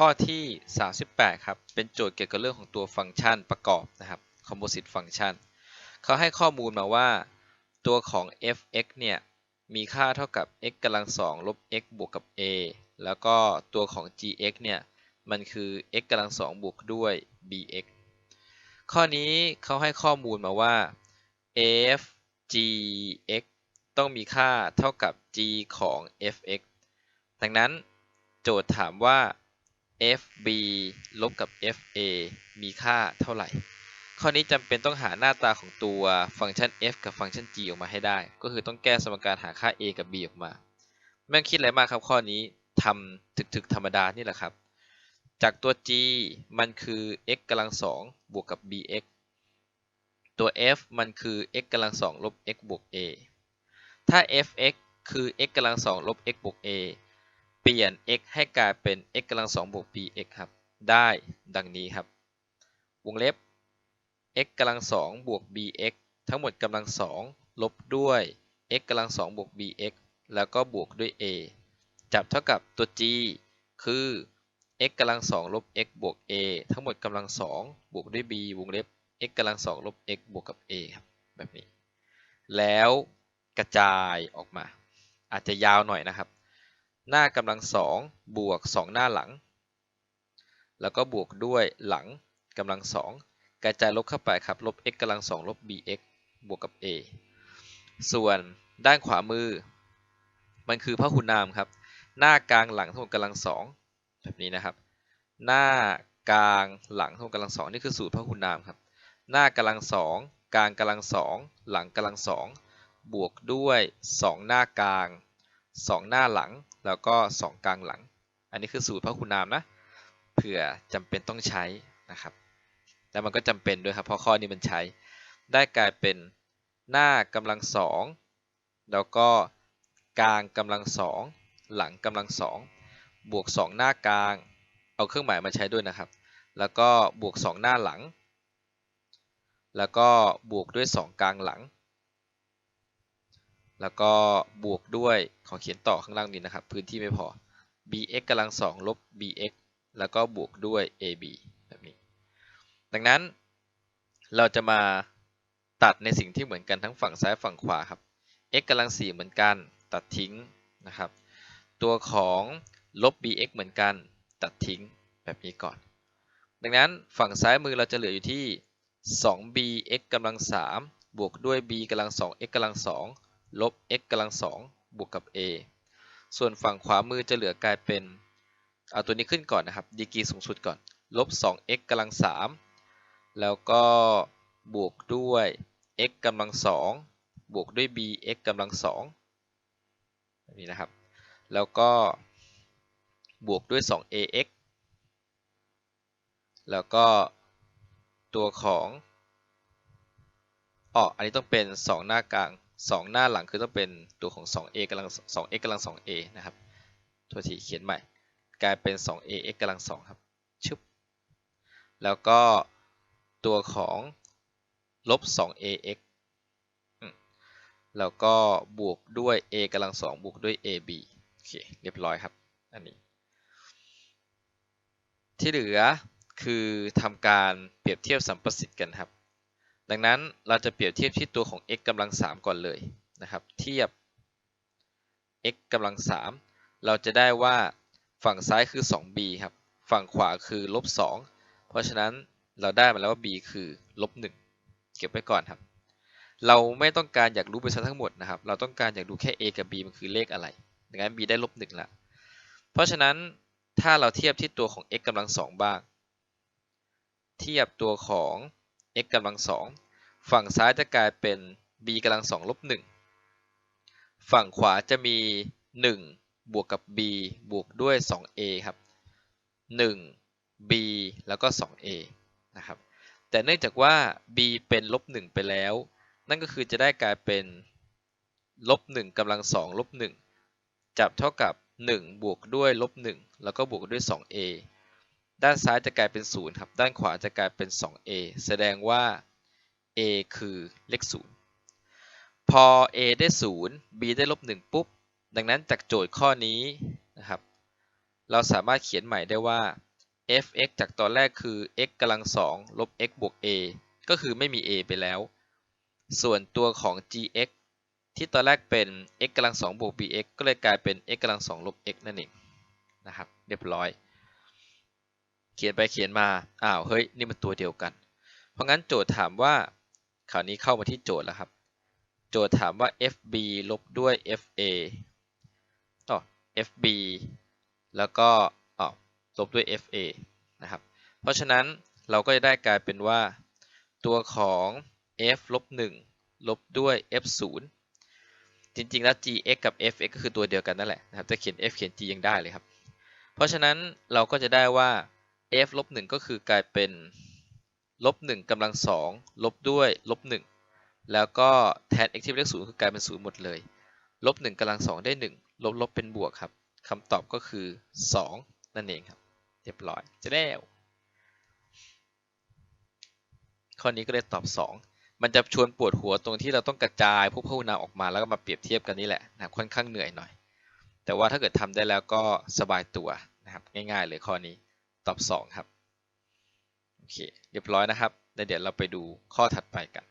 ข้อที่ 38 ครับ เป็นโจทย์เกี่ยวกับเรื่องของตัวฟังก์ชันประกอบนะครับ composite function เขาให้ข้อมูลมาว่า ตัวของ f(x) เนี่ย มีค่าเท่ากับ x กำลังสองลบ x บวกกับ a แล้วก็ตัวของ gx เนี่ย มันคือ x กำลังสองบวกด้วย bx ข้อนี้เขาให้ข้อมูลมาว่า f gx ต้องมีค่าเท่ากับ g ของ f(x) ดังนั้นโจทย์ถามว่า fb ลบกับ fa มีค่าเท่าไหร่ ข้อนี้จำเป็นต้องหาหน้าตาของตัวฟังก์ชัน f กับฟังก์ชัน g ออกมาให้ได้ ก็คือต้องแก้สมการหาค่า a กับ b ออกมา ไม่ต้องคิดอะไรมากครับข้อนี้ทำถึกๆธรรมดานี่แหละครับ จากตัว g มันคือ x กำลังสองบวกกับ bx ตัว f มันคือ x กำลังสองลบ x บวก a ถ้า fx คือ x กำลังสองลบ x บวก a เปลี่ยน x ให้กลายเป็น x กำลังสองบวก bx ครับ ได้ดังนี้ครับ วงเล็บ x กำลังสองบวก bx ทั้งหมดกำลังสองลบด้วย x กำลังสองบวก bx แล้วก็บวกด้วย a จับเท่ากับตัว g คือ x กำลังสองลบ x บวก a ทั้งหมดกำลังสองบวกด้วย b วงเล็บ x กำลังสองลบ x บวกกับ a ครับแบบนี้ แล้วกระจายออกมา อาจจะยาวหน่อยนะครับ หน้ากำลังสองบวกสองหน้าหลัง แล้วก็บวกด้วยหลังกำลังสองกระจายลบเข้าไปครับ ลบ x กำลังสองลบ bx บวกกับ a ส่วนด้านขวามือ มันคือพหุนามครับ หน้ากลางหลังทั้งหมดกำลังสองแบบนี้นะครับ หน้ากลางหลังทั้งหมดกำลังสองนี่คือสูตรพหุนามครับ หน้ากำลังสองกลางกำลังสองหลังกำลังสองบวกด้วยสองหน้ากลางสองหน้าหลัง แล้วก็สองกลางหลัง อันนี้คือสูตรพหุนามนะ เผื่อจำเป็นต้องใช้นะครับแต่มันก็จำเป็นด้วยครับเพราะข้อนี้มันใช้ ได้กลายเป็นหน้ากำลังสองแล้วก็กลางกำลังสองหลังกำลังสองบวกสองหน้ากลาง เอาเครื่องหมายมาใช้ด้วยนะครับ แล้วก็บวกสองหน้าหลัง แล้วก็บวกด้วยสองกลางหลัง แล้วก็บวกด้วยขอเขียนต่อข้างล่างนี้นะครับ พื้นที่ไม่พอ bx กำลังสองลบ bx แล้วก็บวกด้วย ab แบบนี้ ดังนั้นเราจะมาตัดในสิ่งที่เหมือนกันทั้งฝั่งซ้ายฝั่งขวาครับ x กำลังสี่เหมือนกัน ตัดทิ้งนะครับ ตัวของลบ bx เหมือนกัน ตัดทิ้งแบบนี้ก่อน ดังนั้นฝั่งซ้ายมือเราจะเหลืออยู่ที่ 2bx กำลังสามบวกด้วย b กำลังสอง x กำลังสอง ลบ x กำลังสองบวกกับ a ส่วนฝั่งขวามือจะเหลือกลายเป็นเอาตัวนี้ขึ้นก่อนนะครับ ดีกรีสูงสุดก่อน ลบ 2x กำลังสามแล้วก็บวกด้วย x กำลังสองบวกด้วย b x กำลังสองแบบนี้นะครับ แล้วก็บวกด้วย 2ax แล้วก็ตัวของอ๋ออันนี้ต้องเป็น 2 หน้ากลาง 2 หน้าหลังคือต้องเป็นตัวของ 2a กำลัง 2x กำลัง 2a นะครับตัวทีเขียนใหม่ กลายเป็น 2ax กำลัง 2 ครับชึบแล้วก็ตัวของลบ 2ax แล้วก็บวกด้วย a กำลังสองบวกด้วย ab โอเค เรียบร้อยครับ อันนี้ ที่เหลือคือทำการเปรียบเทียบสัมประสิทธิ์กันครับ ดังนั้นเราจะเปรียบเทียบที่ตัวของ x กำลัง 3 ก่อนเลยนะครับ เทียบ x กำลัง 3 เราจะได้ว่าฝั่งซ้ายคือ 2b ครับ ฝั่งขวาคือลบ 2 เพราะฉะนั้นเราได้มาแล้วว่า b คือลบ 1 เก็บไว้ก่อนครับ เราไม่ต้องการอยากรู้ไปซะทั้งหมดนะครับ เราต้องการอยากดูแค่ a กับ b มันคือเลขอะไร ดังนั้น b ได้ลบ1ละเพราะฉะนั้นถ้าเราเทียบที่ตัวของ x กำลัง 2 บ้าง เทียบตัวของ x กำลัง2ฝั่งซ้ายจะกลายเป็น b กำลัง2ลบ1ฝั่งขวาจะมี 1 บวกกับ b บวกด้วย 2a ครับ 1 b แล้วก็ 2a นะครับ แต่เนื่องจากว่า b เป็นลบ1ไปแล้ว นั่นก็คือจะได้กลายเป็นลบ1กำลัง2ลบ1จับเท่ากับ 1 บวกด้วยลบ1แล้วก็บวกด้วย 2a ด้านซ้ายจะกลายเป็น 0 ครับ ด้านขวาจะกลายเป็น 2a แสดงว่า a คือเลข 0 พอ a ได้ 0 b ได้ลบ 1 ปุ๊บ ดังนั้นจากโจทย์ข้อนี้นะครับ เราสามารถเขียนใหม่ได้ว่า f(x) จากตอนแรกคือ x กำลังสองลบ x บวก a ก็คือไม่มี a ไปแล้ว ส่วนตัวของ gx ที่ตอนแรกเป็น x กำลังสองบวก bx ก็เลยกลายเป็น x กำลังสองลบ x นั่นเองนะครับ เรียบร้อย เขียนไปเขียนมาอ้าวเฮ้ยนี่มันตัวเดียวกัน เพราะงั้นโจทย์ถามว่าคราวนี้เข้ามาที่โจทย์แล้วครับ โจทย์ถามว่า fb ลบด้วย fa อ๋อ fb แล้วก็อ๋อลบด้วย fa นะครับ เพราะฉะนั้นเราก็จะได้กลายเป็นว่า ตัวของ f ลบ1ลบด้วย f 0จริงๆ แล้ว gx กับ fx ก็คือตัวเดียวกันนั่นแหละนะครับ จะเขียน f เขียน g ยังได้เลยครับ เพราะฉะนั้นเราก็จะได้ว่า f ลบ1ก็คือกลายเป็นลบ1กำลัง2ลบด้วยลบ1แล้วก็แทน x ที่เป็นเลข0คือกลายเป็น0หมดเลยลบ1กำลัง2ได้1ลบลบเป็นบวกครับคำตอบก็คือ 2 นั่นเองครับ เรียบร้อยจะได้วข้อนี้ก็เลยตอบ 2 มันจะชวนปวดหัวตรงที่เราต้องกระจายพวกพหุนามออกมาแล้วก็มาเปรียบเทียบกันนี่แหละนะค่อนข้างเหนื่อยหน่อย แต่ว่าถ้าเกิดทำได้แล้วก็สบายตัวนะครับง่าย ๆ เลยข้อนี้ ตอบ 2 ครับ โอเค เรียบร้อยนะครับแล้วเดี๋ยวเราไปดูข้อถัดไปกัน